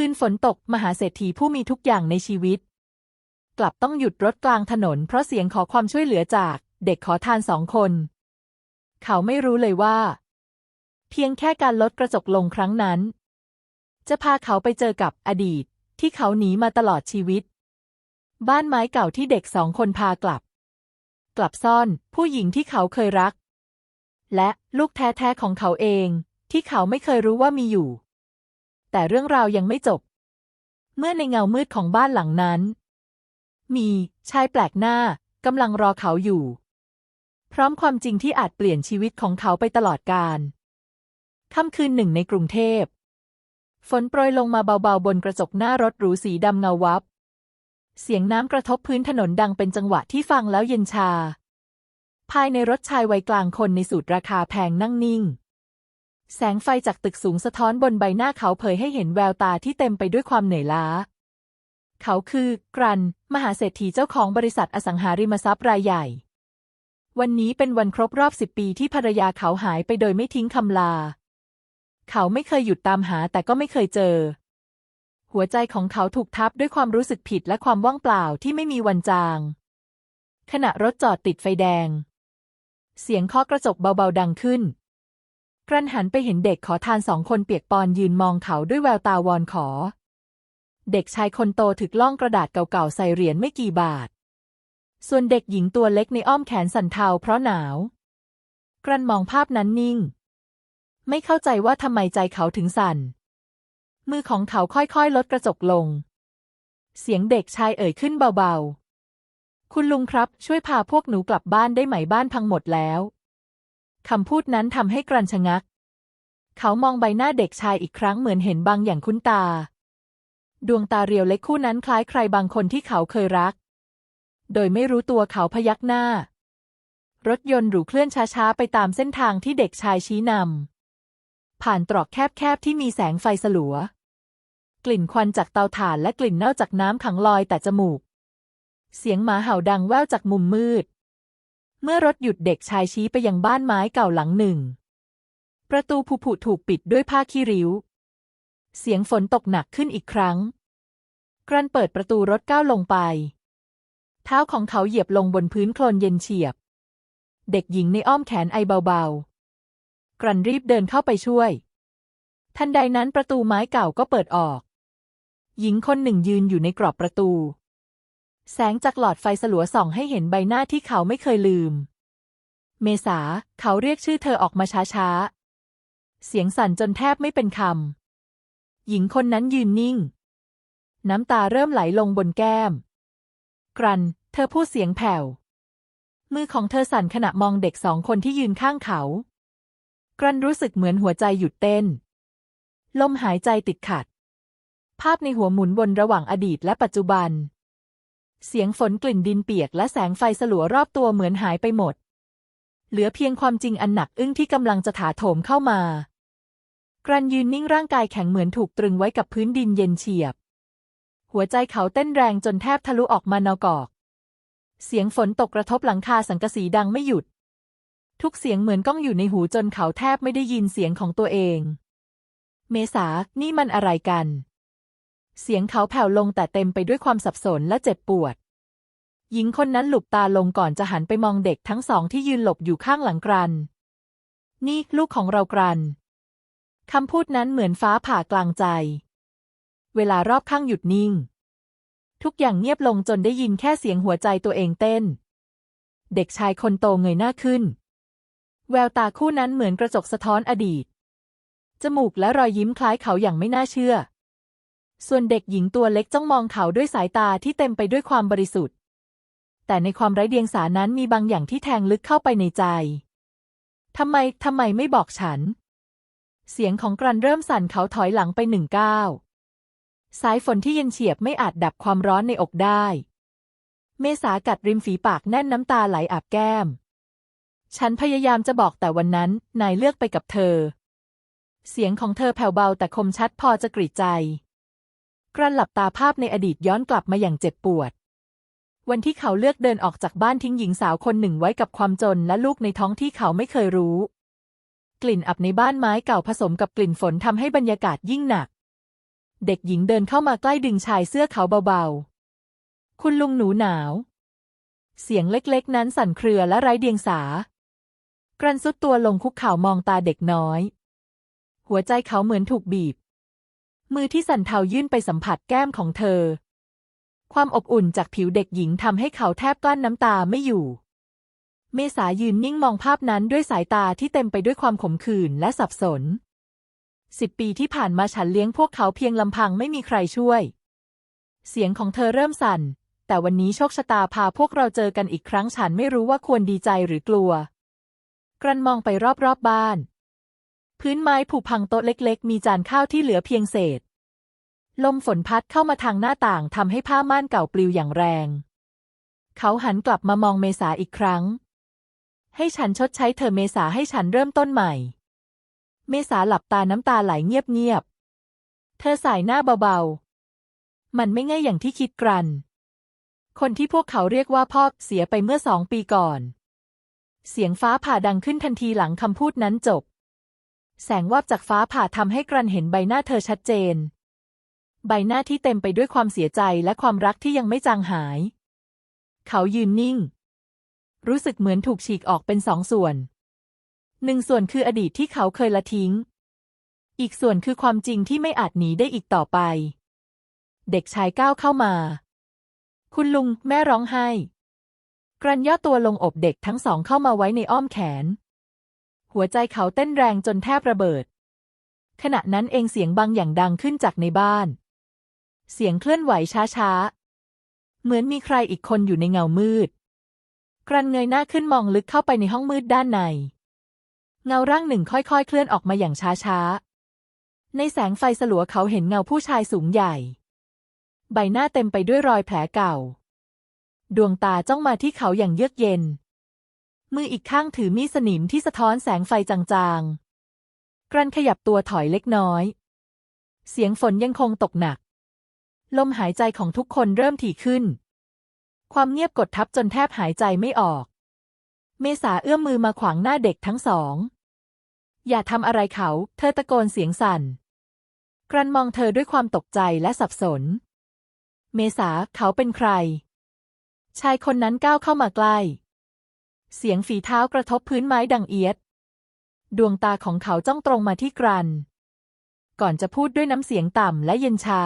คืนฝนตกมหาเศรษฐีผู้มีทุกอย่างในชีวิต กลับต้องหยุดรถกลางถนน เพราะเสียงขอความช่วยเหลือจากเด็กขอทานสองคน เขาไม่รู้เลยว่า เพียงแค่การลดกระจกลงครั้งนั้น จะพาเขาไปเจอกับอดีตที่เขาหนีมาตลอดชีวิต บ้านไม้เก่าที่เด็กสองคนพากลับ กลับซ่อนผู้หญิงที่เขาเคยรัก และลูกแท้ๆของเขาเองที่เขาไม่เคยรู้ว่ามีอยู่ แต่เรื่องราวยังไม่จบ เมื่อในเงามืดของบ้านหลังนั้น มีชายแปลกหน้ากำลังรอเขาอยู่ พร้อมความจริงที่อาจเปลี่ยนชีวิตของเขาไปตลอดกาลค่ำคืนหนึ่งในกรุงเทพ ฝนโปรยลงมาเบาๆ บนกระจกหน้ารถหรูสีดำเงาวับ เสียงน้ำกระทบพื้นถนนดังเป็นจังหวะที่ฟังแล้วเย็นชา ภายในรถชายวัยกลางคนในสูตรราคาแพงนั่งนิ่ง แสงไฟจากตึกสูงสะท้อนบนใบหน้าเขาเผยให้เห็นแววตาที่เต็มไปด้วยความเหนื่อยล้า เขาคือ กรัน มหาเศรษฐีเจ้าของบริษัทอสังหาริมทรัพย์รายใหญ่ วันนี้เป็นวันครบรอบสิบปีที่ภรรยาเขาหายไปโดยไม่ทิ้งคำลา เขาไม่เคยหยุดตามหาแต่ก็ไม่เคยเจอ หัวใจของเขาถูกทับด้วยความรู้สึกผิดและความว่างเปล่าที่ไม่มีวันจาง ขณะรถจอดติดไฟแดง เสียงเคาะกระจกเบาๆดังขึ้น กรันหันไปเห็นเด็กขอทานสองคนเปียกปอนยืนมองเขาด้วยแววตาวอนขอ เด็กชายคนโตถึกล่องกระดาษเก่าๆใส่เหรียญไม่กี่บาท ส่วนเด็กหญิงตัวเล็กในอ้อมแขนสั่นเทาเพราะหนาว กรันมองภาพนั้นนิ่ง ไม่เข้าใจว่าทำไมใจเขาถึงสั่น มือของเขาค่อยๆ ลดกระจกลง เสียงเด็กชายเอ่ยขึ้นเบาๆ คุณลุงครับ ช่วยพาพวกหนูกลับบ้านได้ไหมบ้านพังหมดแล้ว คำพูดนั้นทำให้กรันชะงัก เขามองใบหน้าเด็กชายอีกครั้งเหมือนเห็นบางอย่างคุ้นตา ดวงตาเรียวเล็กคู่นั้นคล้ายใครบางคนที่เขาเคยรัก โดยไม่รู้ตัวเขาพยักหน้า รถยนต์หรูเคลื่อนช้าๆ ไปตามเส้นทางที่เด็กชายชี้นำ ผ่านตรอกแคบๆ ที่มีแสงไฟสลัว กลิ่นควันจากเตาถ่านและกลิ่นเน่าจากน้ำขังลอยแต่จมูก เสียงหมาเห่าดังแว่วจากมุมมืด เมื่อรถหยุดเด็กชายชี้ไปยังบ้านไม้เก่าหลังหนึ่ง ประตูผุๆถูกปิดด้วยผ้าขี้ริ้ว เสียงฝนตกหนักขึ้นอีกครั้ง กรันเปิดประตูรถก้าวลงไป เท้าของเขาเหยียบลงบนพื้นโคลนเย็นเฉียบ เด็กหญิงในอ้อมแขนไอเบาๆ กรันรีบเดินเข้าไปช่วย ทันใดนั้นประตูไม้เก่าก็เปิดออก หญิงคนหนึ่งยืนอยู่ในกรอบประตู แสงจากหลอดไฟสลัวส่องให้เห็นใบหน้าที่เขาไม่เคยลืม เมษา เขาเรียกชื่อเธอออกมาช้าๆ เสียงสั่นจนแทบไม่เป็นคำ หญิงคนนั้นยืนนิ่ง น้ำตาเริ่มไหลลงบนแก้ม กรัน เธอพูดเสียงแผ่ว มือของเธอสั่นขณะมองเด็กสองคนที่ยืนข้างเขา กรันรู้สึกเหมือนหัวใจหยุดเต้น ลมหายใจติดขัด ภาพในหัวหมุนวนระหว่างอดีตและปัจจุบัน เสียงฝนกลิ่นดินเปียกและแสงไฟสลัวรอบตัวเหมือนหายไปหมด เหลือเพียงความจริงอันหนักอึ้งที่กำลังจะถาโถมเข้ามา กรันยืนนิ่งร่างกายแข็งเหมือนถูกตรึงไว้กับพื้นดินเย็นเฉียบ หัวใจเขาเต้นแรงจนแทบทะลุออกมานอกอก เสียงฝนตกกระทบหลังคาสังกะสีดังไม่หยุด ทุกเสียงเหมือนก้องอยู่ในหูจนเขาแทบไม่ได้ยินเสียงของตัวเอง เมษา นี่มันอะไรกัน เสียงเขาแผ่วลงแต่เต็มไปด้วยความสับสนและเจ็บปวด หญิงคนนั้นหลุบตาลงก่อนจะหันไปมองเด็กทั้งสองที่ยืนหลบอยู่ข้างหลังกรัน นี่ลูกของเรากรัน คำพูดนั้นเหมือนฟ้าผ่ากลางใจ เวลารอบข้างหยุดนิ่ง ทุกอย่างเงียบลงจนได้ยินแค่เสียงหัวใจตัวเองเต้น เด็กชายคนโตเงยหน้าขึ้น แววตาคู่นั้นเหมือนกระจกสะท้อนอดีต จมูกและรอยยิ้มคล้ายเขาอย่างไม่น่าเชื่อ ส่วนเด็กหญิงตัวเล็กจ้องมองเขาด้วยสายตาที่เต็มไปด้วยความบริสุทธิ์ แต่ในความไร้เดียงสานั้นมีบางอย่างที่แทงลึกเข้าไปในใจ ทำไม ทำไมไม่บอกฉัน เสียงของกรันเริ่มสั่นเขาถอยหลังไปหนึ่งก้าว สายฝนที่เย็นเฉียบไม่อาจดับความร้อนในอกได้ เมษากัดริมฝีปากแน่นน้ำตาไหลอาบแก้ม ฉันพยายามจะบอกแต่วันนั้นนายเลือกไปกับเธอ เสียงของเธอแผ่วเบาแต่คมชัดพอจะกรีดใจ กรันหลับตาภาพในอดีตย้อนกลับมาอย่างเจ็บปวด วันที่เขาเลือกเดินออกจากบ้านทิ้งหญิงสาวคนหนึ่งไว้กับความจนและลูกในท้องที่เขาไม่เคยรู้ กลิ่นอับในบ้านไม้เก่าผสมกับกลิ่นฝนทำให้บรรยากาศยิ่งหนัก เด็กหญิงเดินเข้ามาใกล้ดึงชายเสื้อเขาเบาๆ คุณลุงหนูหนาว เสียงเล็กๆ นั้นสั่นเครือและไร้เดียงสา กรันซุดตัวลงคุกเข่ามองตาเด็กน้อย หัวใจเขาเหมือนถูกบีบ มือที่สั่นเทายื่นไปสัมผัสแก้มของเธอ ความอบอุ่นจากผิวเด็กหญิงทำให้เขาแทบกลั้นน้ำตาไม่อยู่ เมษายืนนิ่งมองภาพนั้นด้วยสายตาที่เต็มไปด้วยความขมขื่นและสับสนสิบปีที่ผ่านมาฉันเลี้ยงพวกเขาเพียงลำพังไม่มีใครช่วย เสียงของเธอเริ่มสั่น แต่วันนี้โชคชะตาพาพวกเราเจอกันอีกครั้งฉันไม่รู้ว่าควรดีใจหรือกลัว กรันมองไปรอบๆบบ้าน พื้นไม้ผุพังโต๊ะเล็ก ๆ มีจานข้าวที่เหลือเพียงเศษ ลมฝนพัดเข้ามาทางหน้าต่างทำให้ผ้าม่านเก่าปลิวอย่างแรง เขาหันกลับมามองเมษาอีกครั้ง ให้ฉันชดใช้เธอเมษาให้ฉันเริ่มต้นใหม่ เมษาหลับตาน้ำตาไหลเงียบๆ เธอสายหน้าเบาๆ มันไม่ง่ายอย่างที่คิดกรัน คนที่พวกเขาเรียกว่าพ่อเสียไปเมื่อสองปีก่อน เสียงฟ้าผ่าดังขึ้นทันทีหลังคำพูดนั้นจบ แสงวาบจากฟ้าผ่าทำให้กรันเห็นใบหน้าเธอชัดเจน ใบหน้าที่เต็มไปด้วยความเสียใจและความรักที่ยังไม่จางหาย เขายืนนิ่ง รู้สึกเหมือนถูกฉีกออกเป็นสองส่วน หนึ่งส่วนคืออดีตที่เขาเคยละทิ้ง อีกส่วนคือความจริงที่ไม่อาจหนีได้อีกต่อไป เด็กชายก้าวเข้ามา คุณลุงแม่ร้องไห้ กรันย่อตัวลงอบเด็กทั้งสองเข้ามาไว้ในอ้อมแขน หัวใจเขาเต้นแรงจนแทบระเบิด ขณะนั้นเองเสียงบางอย่างดังขึ้นจากในบ้าน เสียงเคลื่อนไหวช้าๆ เหมือนมีใครอีกคนอยู่ในเงามืด กรันเงยหน้าขึ้นมองลึกเข้าไปในห้องมืดด้านใน เงาร่างหนึ่งค่อยๆ เคลื่อนออกมาอย่างช้าๆ ในแสงไฟสลัวเขาเห็นเงาผู้ชายสูงใหญ่ ใบหน้าเต็มไปด้วยรอยแผลเก่า ดวงตาจ้องมาที่เขาอย่างเยือกเย็น มืออีกข้างถือมีดสนิมที่สะท้อนแสงไฟจางๆ กรันขยับตัวถอยเล็กน้อย เสียงฝนยังคงตกหนัก ลมหายใจของทุกคนเริ่มถี่ขึ้น ความเงียบกดทับจนแทบหายใจไม่ออก เมษาเอื้อมมือมาขวางหน้าเด็กทั้งสอง อย่าทำอะไรเขา เธอตะโกนเสียงสั่น กรันมองเธอด้วยความตกใจและสับสน เมษาเขาเป็นใคร ชายคนนั้นก้าวเข้ามาใกล้ เสียงฝีเท้ากระทบพื้นไม้ดังเอียด ดวงตาของเขาจ้องตรงมาที่กรัน ก่อนจะพูดด้วยน้ำเสียงต่ำและเย็นชา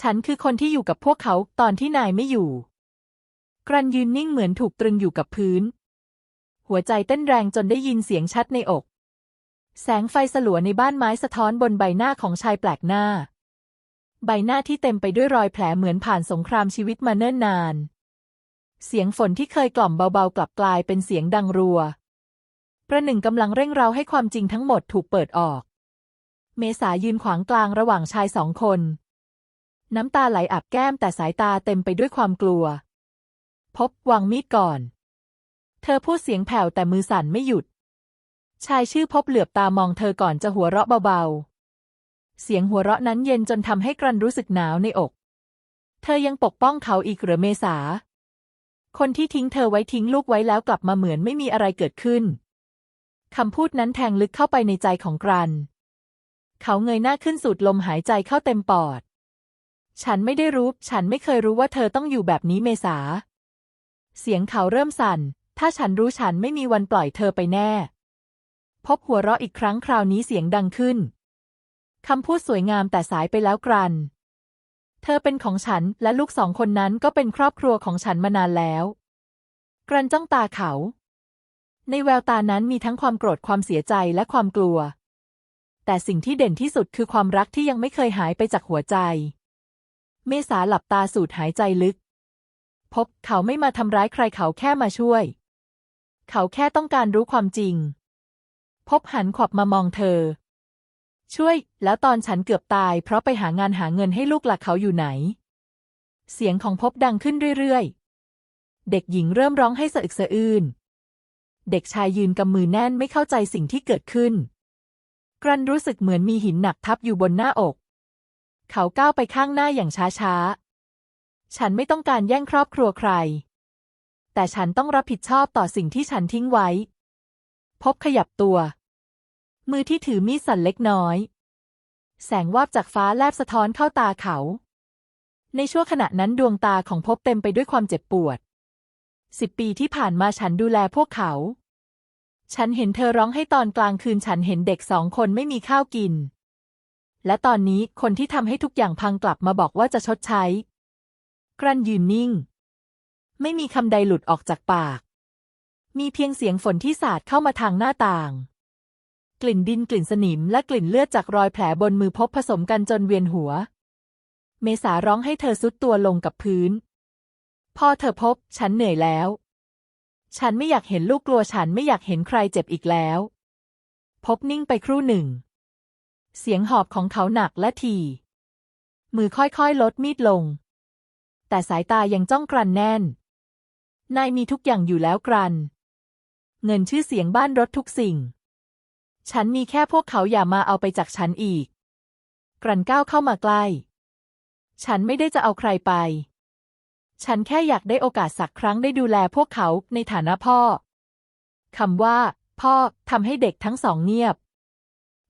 ฉันคือคนที่อยู่กับพวกเขาตอนที่นายไม่อยู่ กรันยืนนิ่งเหมือนถูกตรึงอยู่กับพื้น หัวใจเต้นแรงจนได้ยินเสียงชัดในอก แสงไฟสลัวในบ้านไม้สะท้อนบนใบหน้าของชายแปลกหน้า ใบหน้าที่เต็มไปด้วยรอยแผลเหมือนผ่านสงครามชีวิตมาเนิ่นนาน เสียงฝนที่เคยกล่อมเบาๆ กลับกลายเป็นเสียงดังรัว ประหนึ่งกำลังเร่งเร้าให้ความจริงทั้งหมดถูกเปิดออก เมษายืนขวางกลางระหว่างชายสองคน น้ำตาไหลอาบแก้มแต่สายตาเต็มไปด้วยความกลัว พบวางมีดก่อน เธอพูดเสียงแผ่วแต่มือสั่นไม่หยุด ชายชื่อพบเหลือบตามองเธอก่อนจะหัวเราะเบาๆ เสียงหัวเราะนั้นเย็นจนทำให้กรันรู้สึกหนาวในอก เธอยังปกป้องเขาอีกหรือเมษา คนที่ทิ้งเธอไว้ทิ้งลูกไว้แล้วกลับมาเหมือนไม่มีอะไรเกิดขึ้น คำพูดนั้นแทงลึกเข้าไปในใจของกรัน เขาเงยหน้าขึ้นสูดลมหายใจเข้าเต็มปอด ฉันไม่ได้รู้ ฉันไม่เคยรู้ว่าเธอต้องอยู่แบบนี้เมษา เสียงเขาเริ่มสั่น ถ้าฉันรู้ฉันไม่มีวันปล่อยเธอไปแน่ พบหัวเราะอีกครั้งคราวนี้เสียงดังขึ้น คำพูดสวยงามแต่สายไปแล้วกรัน เธอเป็นของฉันและลูกสองคนนั้นก็เป็นครอบครัวของฉันมานานแล้ว กรันจ้องตาเขา ในแววตานั้นมีทั้งความโกรธความเสียใจและความกลัว แต่สิ่งที่เด่นที่สุดคือความรักที่ยังไม่เคยหายไปจากหัวใจ เมษาหลับตาสูดหายใจลึก พบเขาไม่มาทำร้ายใครเขาแค่มาช่วย เขาแค่ต้องการรู้ความจริง พบหันขวับมามองเธอ ช่วย แล้วตอนฉันเกือบตาย เพราะไปหางานหาเงินให้ลูกหลักเขาอยู่ไหน เสียงของพบดังขึ้นเรื่อยๆ เด็กหญิงเริ่มร้องให้สะอึกสะอื้น เด็กชายยืนกำมือแน่นไม่เข้าใจสิ่งที่เกิดขึ้น กรันรู้สึกเหมือนมีหินหนักทับอยู่บนหน้าอก เขาก้าวไปข้างหน้าอย่างช้าๆ ฉันไม่ต้องการแย่งครอบครัวใคร แต่ฉันต้องรับผิดชอบต่อสิ่งที่ฉันทิ้งไว้ พบขยับตัว มือที่ถือมีดสั่นเล็กน้อย แสงวาบจากฟ้าแลบสะท้อนเข้าตาเขา ในช่วงขณะนั้นดวงตาของพบเต็มไปด้วยความเจ็บปวดสิบปีที่ผ่านมาฉันดูแลพวกเขา ฉันเห็นเธอร้องให้ตอนกลางคืนฉันเห็นเด็กสองคนไม่มีข้าวกิน และตอนนี้คนที่ทำให้ทุกอย่างพังกลับมาบอกว่าจะชดใช้ กรันยืนนิ่ง ไม่มีคำใดหลุดออกจากปาก มีเพียงเสียงฝนที่สาดเข้ามาทางหน้าต่าง กลิ่นดินกลิ่นสนิมและกลิ่นเลือดจากรอยแผลบนมือพบผสมกันจนเวียนหัว เมษาร้องให้เธอซุดตัวลงกับพื้น พอเธอพบ ฉันเหนื่อยแล้ว ฉันไม่อยากเห็นลูกกลัวฉันไม่อยากเห็นใครเจ็บอีกแล้ว พบนิ่งไปครู่หนึ่ง เสียงหอบของเขาหนักและทีมือค่อยๆ ลดมีดลง แต่สายตายังจ้องกรันแน่น นายมีทุกอย่างอยู่แล้วกรัน เงินชื่อเสียงบ้านรถทุกสิ่ง ฉันมีแค่พวกเขาอย่ามาเอาไปจากฉันอีก กรันก้าวเข้ามาใกล้ ฉันไม่ได้จะเอาใครไป ฉันแค่อยากได้โอกาสสักครั้งได้ดูแลพวกเขาในฐานะพ่อ คำว่า พ่อทำให้เด็กทั้งสองเงียบ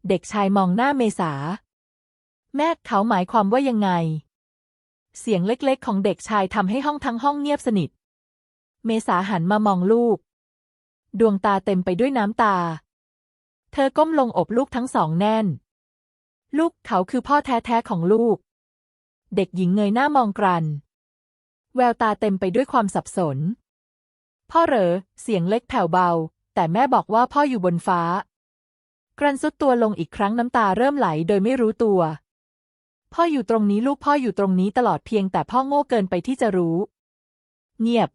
เด็กชายมองหน้าเมษา แม่เขาหมายความว่ายังไง เสียงเล็กๆ ของเด็กชายทำให้ห้องทั้งห้องเงียบสนิท เมษาหันมามองลูก ดวงตาเต็มไปด้วยน้ำตา เธอก้มลงอบลูกทั้งสองแน่น ลูกเขาคือพ่อแท้ๆของลูก เด็กหญิงเงยหน้ามองกรัน แววตาเต็มไปด้วยความสับสน พ่อเหรอ เสียงเล็กแผ่วเบา แต่แม่บอกว่าพ่ออยู่บนฟ้า กรันซุดตัวลงอีกครั้งน้ำตาเริ่มไหลโดยไม่รู้ตัว พ่ออยู่ตรงนี้ลูกพ่ออยู่ตรงนี้ตลอดเพียงแต่พ่อโง่เกินไปที่จะรู้ เงียบ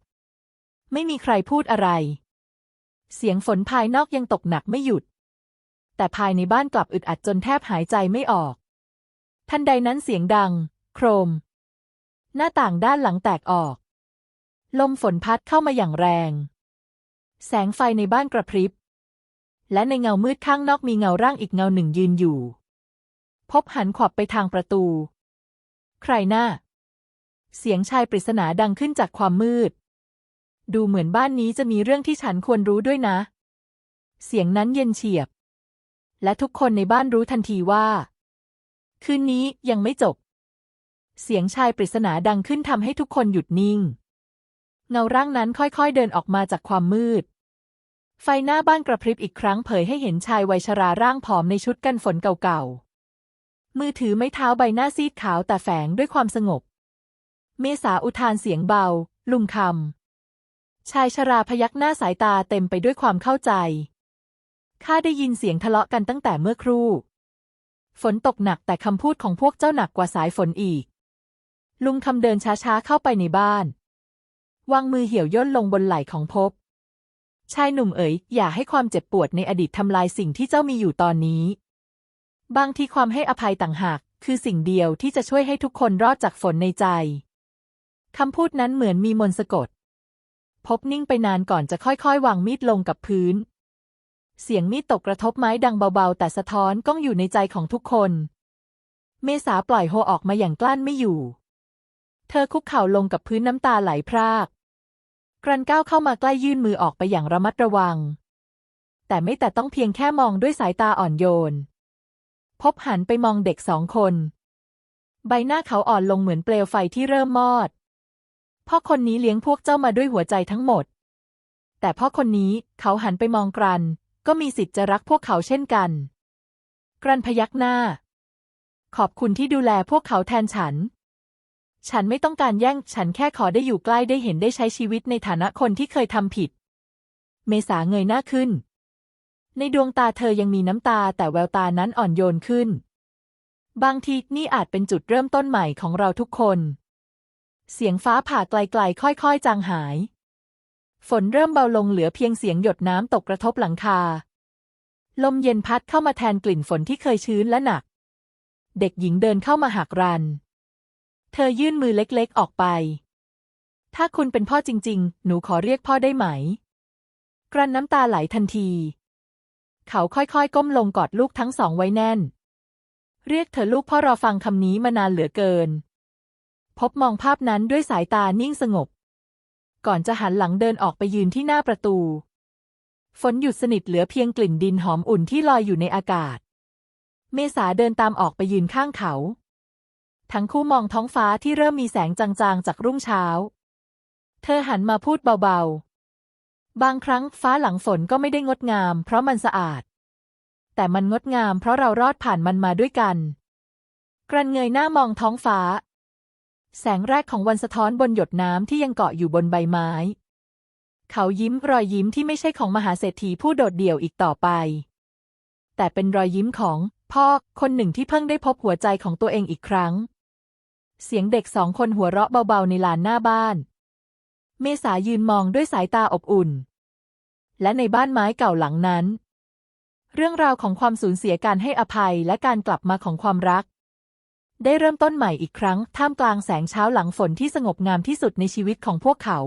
ไม่มีใครพูดอะไรเสียงฝนภายนอกยังตกหนักไม่หยุด แต่ภายในบ้านกลับอึดอัดจนแทบหายใจไม่ออก ทันใดนั้นเสียงดัง โครม หน้าต่างด้านหลังแตกออก ลมฝนพัดเข้ามาอย่างแรง แสงไฟในบ้านกระพริบ และในเงามืดข้างนอกมีเงาร่างอีกเงาหนึ่งยืนอยู่ พบหันขวับไปทางประตู ใครหน้า เสียงชายปริศนาดังขึ้นจากความมืด ดูเหมือนบ้านนี้จะมีเรื่องที่ฉันควรรู้ด้วยนะ เสียงนั้นเย็นเฉียบ และทุกคนในบ้านรู้ทันทีว่า คืนนี้ยังไม่จบ เสียงชายปริศนาดังขึ้นทำให้ทุกคนหยุดนิ่ง เงาร่างนั้นค่อยๆเดินออกมาจากความมืด ไฟหน้าบ้านกระพริบอีกครั้งเผยให้เห็นชายวัยชราร่างผอมในชุดกันฝนเก่าๆ มือถือไม้เท้าใบหน้าซีดขาวแต่แฝงด้วยความสงบ เมษาอุทานเสียงเบา ลุงคำชายชราพยักหน้าสายตาเต็มไปด้วยความเข้าใจ ข้าได้ยินเสียงทะเลาะกันตั้งแต่เมื่อครู่ ฝนตกหนักแต่คำพูดของพวกเจ้าหนักกว่าสายฝนอีก ลุงคำเดินช้าๆเข้าไปในบ้าน วางมือเหี่ยวย่นลงบนไหล่ของพบ ชายหนุ่มเอ๋ยอย่าให้ความเจ็บปวดในอดีตทำลายสิ่งที่เจ้ามีอยู่ตอนนี้ บางทีความให้อภัยต่างหาก คือสิ่งเดียวที่จะช่วยให้ทุกคนรอดจากฝนในใจคำพูดนั้นเหมือนมีมนต์สะกด พบนิ่งไปนานก่อนจะค่อยๆ วางมีดลงกับพื้น เสียงมีดตกกระทบไม้ดังเบาๆ แต่สะท้อนก้องอยู่ในใจของทุกคน เมษาปล่อยโฮออกมาอย่างกลั้นไม่อยู่ เธอคุกเข่าลงกับพื้นน้ำตาไหลพราก กรันก้าวเข้ามาใกล้ยื่นมือออกไปอย่างระมัดระวัง แต่ไม่แต่ต้องเพียงแค่มองด้วยสายตาอ่อนโยน พบหันไปมองเด็กสองคน ใบหน้าเขาอ่อนลงเหมือนเปลวไฟที่เริ่มมอด พ่อคนนี้เลี้ยงพวกเจ้ามาด้วยหัวใจทั้งหมด แต่พ่อคนนี้เขาหันไปมองกรัน ก็มีสิทธิ์จะรักพวกเขาเช่นกัน กรันพยักหน้า ขอบคุณที่ดูแลพวกเขาแทนฉัน ฉันไม่ต้องการแย่ง ฉันแค่ขอได้อยู่ใกล้ได้เห็นได้ใช้ชีวิตในฐานะคนที่เคยทำผิด เมษาเงยหน้าขึ้น ในดวงตาเธอยังมีน้ำตาแต่แววตานั้นอ่อนโยนขึ้น บางทีนี่อาจเป็นจุดเริ่มต้นใหม่ของเราทุกคน เสียงฟ้าผ่าไกลๆค่อยๆ จางหาย ฝนเริ่มเบาลงเหลือเพียงเสียงหยดน้ำตกกระทบหลังคา ลมเย็นพัดเข้ามาแทนกลิ่นฝนที่เคยชื้นและหนัก เด็กหญิงเดินเข้ามาหักรัน เธอยื่นมือเล็กๆออกไป ถ้าคุณเป็นพ่อจริง ๆ หนูขอเรียกพ่อได้ไหม กรันน้ำตาไหลทันที เขาค่อยๆ ก้มลงกอดลูกทั้งสองไว้แน่น เรียกเธอลูกพ่อรอฟังคำนี้มานานเหลือเกิน พบมองภาพนั้นด้วยสายตานิ่งสงบ ก่อนจะหันหลังเดินออกไปยืนที่หน้าประตู ฝนหยุดสนิทเหลือเพียงกลิ่นดินหอมอุ่นที่ลอยอยู่ในอากาศ เมษาเดินตามออกไปยืนข้างเขา ทั้งคู่มองท้องฟ้าที่เริ่มมีแสงจางๆ จากรุ่งเช้า เธอหันมาพูดเบาๆ บางครั้งฟ้าหลังฝนก็ไม่ได้งดงาม เพราะมันสะอาด แต่มันงดงามเพราะเรารอดผ่านมันมาด้วยกัน กรันเงยหน้ามองท้องฟ้า แสงแรกของวันสะท้อนบนหยดน้ำที่ยังเกาะอยู่บนใบไม้ เขายิ้มรอยยิ้มที่ไม่ใช่ของมหาเศรษฐีผู้โดดเดี่ยวอีกต่อไป แต่เป็นรอยยิ้มของพ่อคนหนึ่งที่เพิ่งได้พบหัวใจของตัวเองอีกครั้ง เสียงเด็กสองคนหัวเราะเบาๆในลานหน้าบ้าน เมษายืนมองด้วยสายตาอบอุ่น และในบ้านไม้เก่าหลังนั้น เรื่องราวของความสูญเสียการให้อภัยและการกลับมาของความรัก ได้เริ่มต้นใหม่อีกครั้งท่ามกลางแสงเช้าหลังฝนที่สงบงามที่สุดในชีวิตของพวกเขา